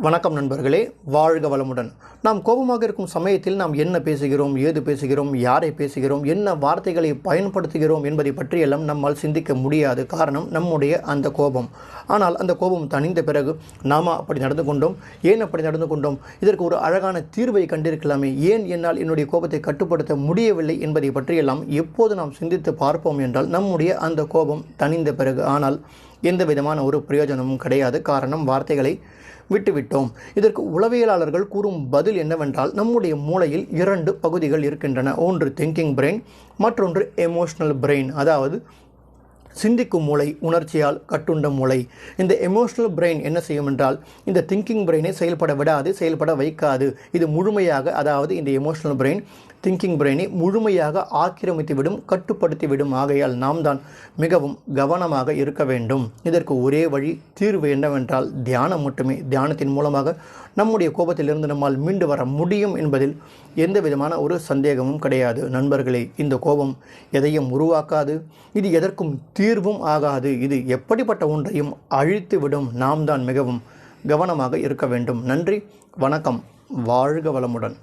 வணக்கம் நண்பர்களே வாழ்க வளமுடன். நாம் கோபமாக இருக்கும் சமயத்தில் நாம் என்ன பேசுகிறோம் ஏது பேசுகிறோம் யாரை பேசுகிறோம் என்ன வார்த்தைகளை பயன்படுத்துகிறோம் என்பதை பற்றியெல்லாம் நம்மால் சிந்திக்க முடியாது காரணம் நம்முடைய அந்த கோபம். ஆனால் அந்த கோபம் தணிந்த பிறகு நாம் அப்படி நடந்து கொண்டோம். ஏன் அப்படி நடந்து கொண்டோம்? இதற்கு ஒரு அழகான தீர்வை கண்டிருக்கலாமே. ஏன் என்னால் என்னுடைய கோபத்தை கட்டுப்படுத்த முடியவில்லை என்பதை பற்றியெல்லாம் எப்போது நாம் சிந்தித்து பார்ப்போம் என்றால் நம்முடைய அந்த கோபம் தணிந்த பிறகு. ஆனால் எந்த விதமான ஒரு பிரயோஜனமும் கிடையாது. காரணம் வார்த்தைகளை விட்டுவிட்டோம். இதற்கு உளவியலாளர்கள் கூறும் பதில் என்னவென்றால் நம்முடைய மூளையில் இரண்டு பகுதிகள் இருக்கின்றன. ஒன்று திங்கிங் பிரெயின் மற்றொன்று எமோஷனல் பிரெயின் அதாவது சிந்திக்கும் மூளை உணர்ச்சியால் கட்டுண்ட மூளை. இந்த எமோஷனல் பிரெயின் என்ன செய்யும் என்றால் இந்த திங்கிங் பிரெயினை செயல்பட விடாது செயல்பட வைக்காது. இது முழுமையாக அதாவது இந்த எமோஷனல் பிரெயின் திங்கிங் பிரெயினை முழுமையாக ஆக்கிரமித்து விடும் கட்டுப்படுத்தி விடும் ஆகையால் நாம் தான் மிகவும் கவனமாக இருக்க வேண்டும். இதற்கு ஒரே வழி தீர்வு என்னவென்றால் தியானம் மட்டுமே. தியானத்தின் மூலமாக நம்முடைய கோபத்திலிருந்து நம்மால் மீண்டு வர முடியும் என்பதில் எந்த விதமான ஒரு சந்தேகமும் கிடையாது. நண்பர்களே இந்த கோபம் எதையும் உருவாக்காது. இது எதற்கும் தீர்வும் ஆகாது. இது எப்படிப்பட்ட ஒன்றையும் அழித்துவிடும். நாம் தான் மிகவும் கவனமாக இருக்க வேண்டும். நன்றி வணக்கம். வாழ்க வளமுடன்.